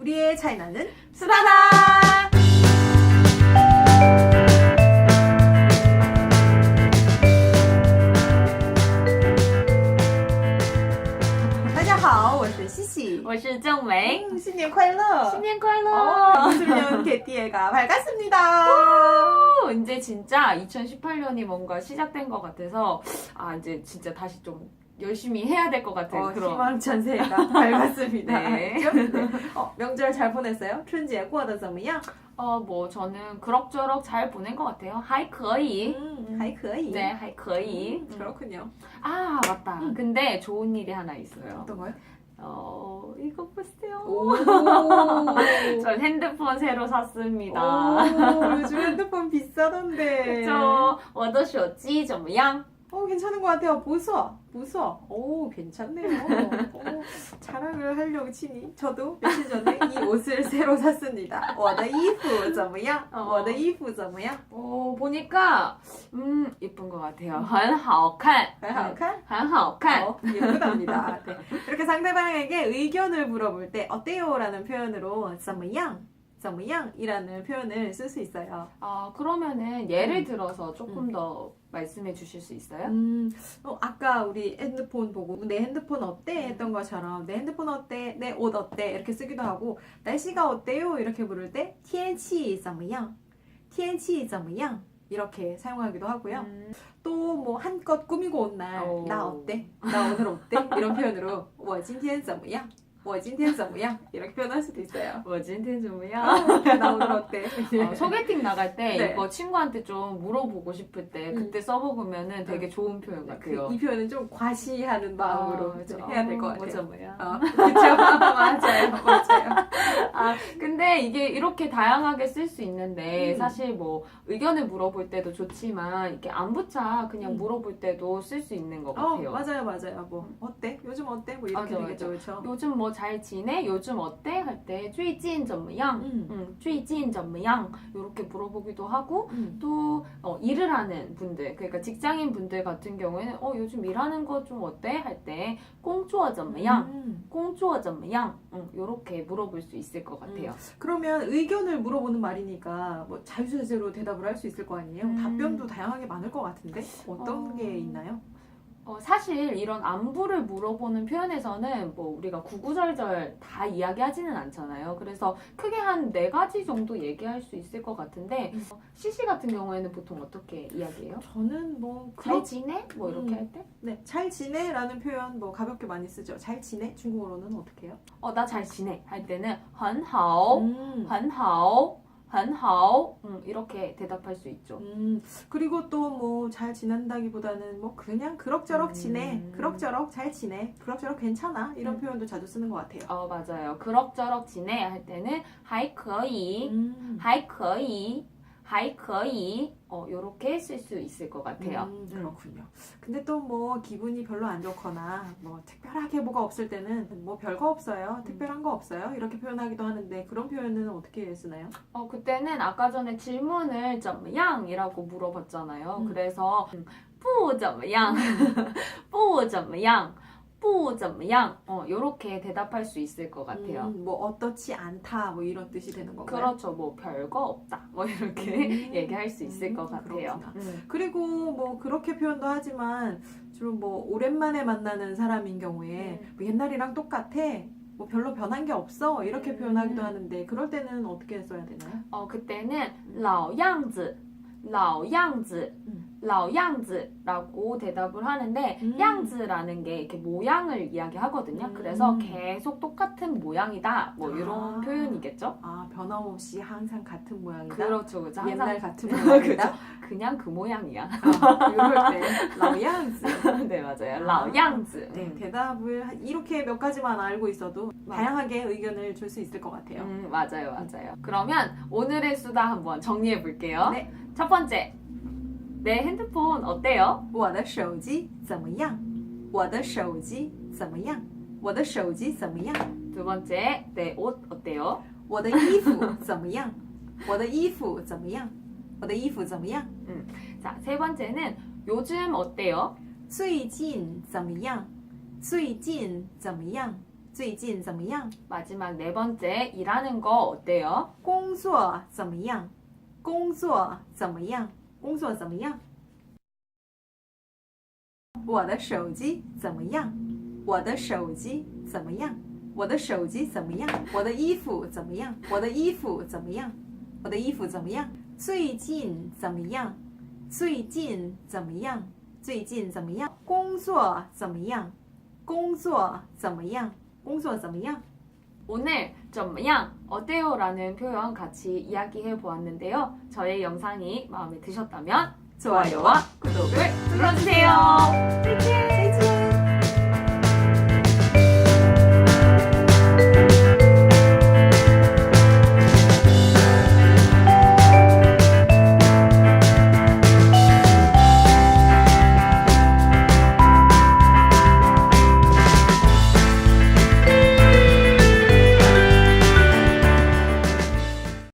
우리의 차이나는 수다다! 大家好，我是西西。我是郑梅， 음, 신년 快乐! 新年快 어, 乐！ 이슬년 개띠애가 밝았습니다. 오, 이제 진짜 2018년이 뭔가 시작된 것 같아서 아 이제 진짜 다시 좀 열심히 해야 될 것 같은 어, 그런 희망찬 새해가 밝았습니다. 네. 알죠? 네. 어, 명절 잘 보냈어요? 春节过得怎么样? 어 뭐 저는 그럭저럭 잘 보낸 것 같아요. 하이 거의 음, 还可以. 네 하이 거의 음, 그렇군요. 아 맞다. 음. 근데 좋은 일이 하나 있어요. 어떤 거요? 어 이거 보세요. 오. 저 핸드폰 새로 샀습니다. 오, 요즘 핸드폰 비싸던데. 就我的手机怎么样？ 어, 괜찮은 것 같아요. 보소. 보소. 오, 괜찮네요. 오, 자랑을 하려고 치니. 저도 며칠 전에 이 옷을 새로 샀습니다. 我的衣服怎么样? 어. 我的衣服怎么样? 어 보니까 음 예쁜 것 같아요. 很好看，很好看?很好看。 어, 예쁘답니다. 네. 이렇게 상대방에게 의견을 물어볼 때 어때요? 라는 표현으로 怎么样? 怎么样? 이라는 표현을 쓸 수 있어요. 아 그러면은 예를 음. 들어서 조금 더 말씀해 주실 수 있어요? 음, 어, 아까 우리 핸드폰 보고 내 핸드폰 어때? 음. 했던 것처럼 내 핸드폰 어때? 내 옷 어때? 이렇게 쓰기도 하고 날씨가 어때요? 이렇게 부를 때 天气怎么样?天气怎么样? 이렇게 사용하기도 하고요. 음, 또 뭐 한껏 꾸미고 온 날 오. 나 어때? 나 오늘 어때? 이런 표현으로 我今天怎么样? 我今天怎么样? 이렇게 표현할 수도 있어요. 我今天怎么样？ 나 오늘 어때? 어, 소개팅 나갈 때 네. 이거 친구한테 좀 물어보고 싶을 때 그때 써먹으면 되게 좋은 표현 같아요. 그, 이 표현은 좀 과시하는 마음으로 어, 좀 어, 해야 될 것 뭐 같아요. 怎么样？ 어, 그쵸? 맞아요, 맞아요. 아, 근데 이게 이렇게 다양하게 쓸 수 있는데 음. 사실 뭐 의견을 물어볼 때도 좋지만 이렇게 안부차 그냥 음. 물어볼 때도 쓸 수 있는 것 어, 같아요. 맞아요, 맞아요. 뭐 어때? 요즘 어때? 뭐 이렇게 맞아, 되겠죠, 그렇죠? 요즘 뭐 잘 지내? 요즘 어때? 할 때 쭈이찐 점무양, 음. 음, 쭈이찐 점무양 이렇게 물어보기도 하고 음. 또 어, 일을 하는 분들, 그러니까 직장인 분들 같은 경우에는 어 요즘 일하는 거 좀 어때? 할 때 꽁쭈어 점무양, 꽁쭈어 점무양 이렇게 물어볼 수 있을 것 같아요. 음. 그러면 의견을 물어보는 말이니까 뭐 자유자재로 대답을 할 수 있을 거 아니에요? 음. 답변도 다양하게 많을 것 같은데 어떤 어... 게 있나요? 어, 사실 이런 안부를 물어보는 표현에서는 뭐 우리가 구구절절 다 이야기하지는 않잖아요. 그래서 크게 한 네 가지 정도 얘기할 수 있을 것 같은데 음. 어, CC 같은 경우에는 보통 어떻게 이야기해요? 저는 뭐 잘 그렇, 지내? 뭐 이렇게 음. 할 때? 네, 잘 지내라는 표현 뭐 가볍게 많이 쓰죠. 잘 지내? 중국어로는 어떻게 해요? 어, 나 잘 지내. 할 때는 很好, 음. 很好, 很好. 음, 이렇게 대답할 수 있죠. 음, 그리고 또 뭐 잘 지낸다기보다는 뭐 그냥 그럭저럭 음. 지내, 그럭저럭 잘 지내, 그럭저럭 괜찮아 이런 음. 표현도 자주 쓰는 것 같아요. 어, 맞아요. 그럭저럭 지내 할 때는 还可以, 음. 还可以,还可以. 어, 요렇게 쓸 수 있을 것 같아요. 음, 네. 그렇군요. 근데 또 뭐 기분이 별로 안 좋거나 뭐 특별하게 뭐가 없을 때는 뭐 별거 없어요. 음. 특별한 거 없어요. 이렇게 표현하기도 하는데 그런 표현은 어떻게 쓰나요? 어, 그때는 아까 전에 질문을 점양이라고 물어봤잖아요. 음. 그래서 음, 뿌 점양, 음. 뿌 점양. 不怎么样. 어, 요렇게 대답할 수 있을 것 같아요. 음, 뭐 어떻지 않다 뭐 이런 뜻이 되는 건가요? 그렇죠. 뭐 별거 없다. 뭐 이렇게 음. 얘기할 수 있을 음, 것 같아요. 그렇구나. 음. 그리고 뭐 그렇게 표현도 하지만 주로 뭐 오랜만에 만나는 사람인 경우에 음. 뭐 옛날이랑 똑같아. 뭐 별로 변한 게 없어 이렇게 음. 표현하기도 하는데 그럴 때는 어떻게 써야 되나요? 어, 그때는 老样子,老样子, 음. 라오양즈라고 대답을 하는데 음. 양즈라는 게 이렇게 모양을 이야기하거든요. 음. 그래서 계속 똑같은 모양이다 뭐 이런 아. 표현이겠죠. 아 변함없이 항상 같은 모양이다. 그렇죠, 그렇죠. 항상 옛날 같은 그렇죠. 모양이다. 그냥 그 모양이야. 아, 이럴 때 라오양즈. 네 맞아요. 라오양즈. 아, 네 대답을 이렇게 몇 가지만 알고 있어도 맞아. 다양하게 의견을 줄 수 있을 것 같아요. 음, 맞아요, 맞아요. 그러면 오늘의 수다 한번 정리해 볼게요. 네. 첫 번째, 내 핸드폰 어때요? 我的手机怎么样？我的手机怎么样？我的手机怎么样？ 두 번째, 내 옷 어때요? 我的衣服怎么样？我的衣服怎么样？我的衣服怎么样？ 자, 세 번째는 요즘 어때요? 最近怎么样？最近怎么样？ 最近怎么样？ 마지막 네 번째 일하는 거 어때요? 工作怎么样？工作怎么样？ 工作怎么样？我的手机怎么样？我的手机怎么样？我的手机怎么样？我的衣服怎么样？我的衣服怎么样？我的衣服怎么样？最近怎么样？最近怎么样？最近怎么样？工作怎么样？工作怎么样？工作怎么样？ 오늘 좀양 어때요? 라는 표현 같이 이야기해 보았는데요. 저의 영상이 마음에 드셨다면 좋아요와 구독을 눌러주세요. 再见。